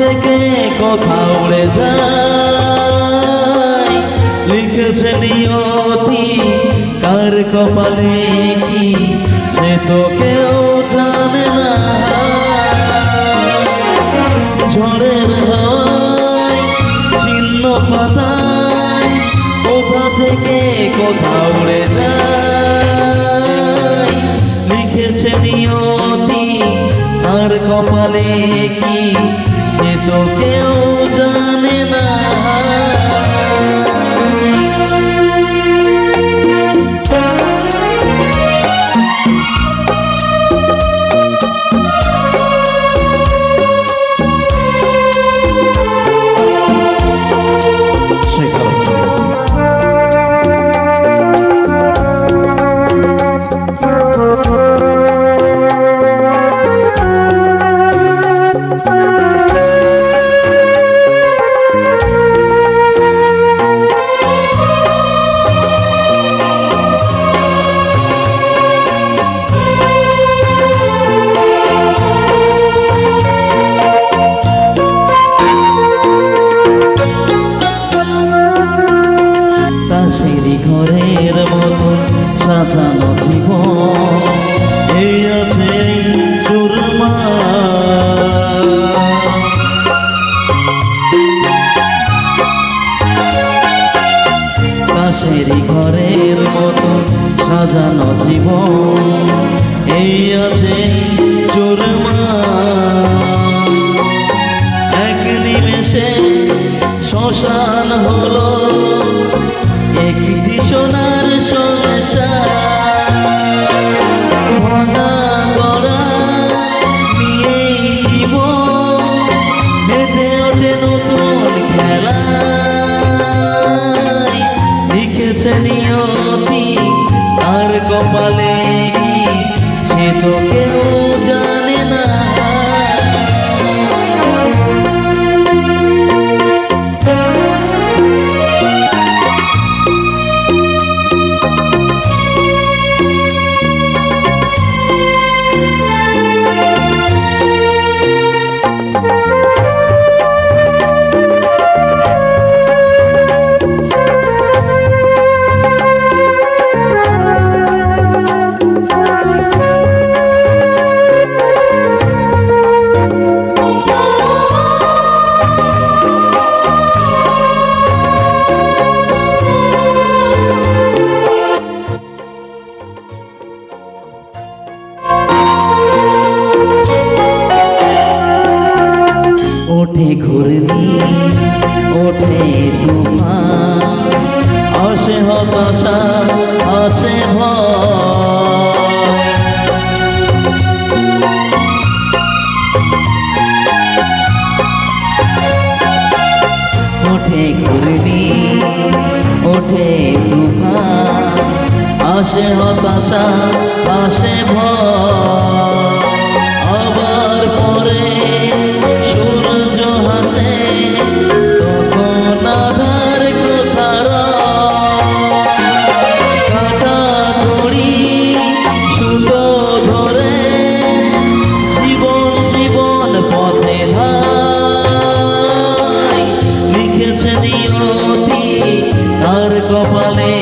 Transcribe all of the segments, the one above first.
থেকে কথা উড়ে যায়? লিখেছে কপালে কি সে তো কেউ জানে না। ঝড়ের পাতায় কোথা থেকে কোথা উড়ে যায়। লিখেছে নিয়তি আর কপালে কি সে তো কেউ সাজানো জীবন। এই আছে চোরমা এক নিমেষে শ্মশান হলো। একটি সোনার খেলা লিখেছে নিয়তি আর কপালে সে তো কেউ হতাশা আসে ভয়। ওঠে ঘুরনি ওঠে তুফান আসে হতাশা আসে ভয়। কপালে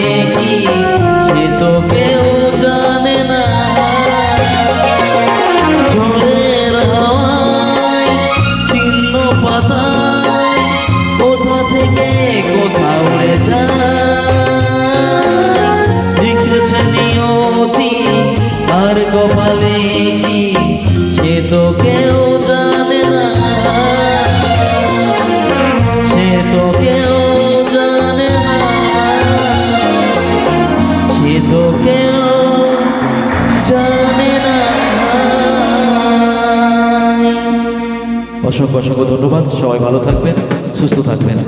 অসংখ্য অসংখ্য ধন্যবাদ। সবাই ভালো থাকবেন সুস্থ থাকবেন।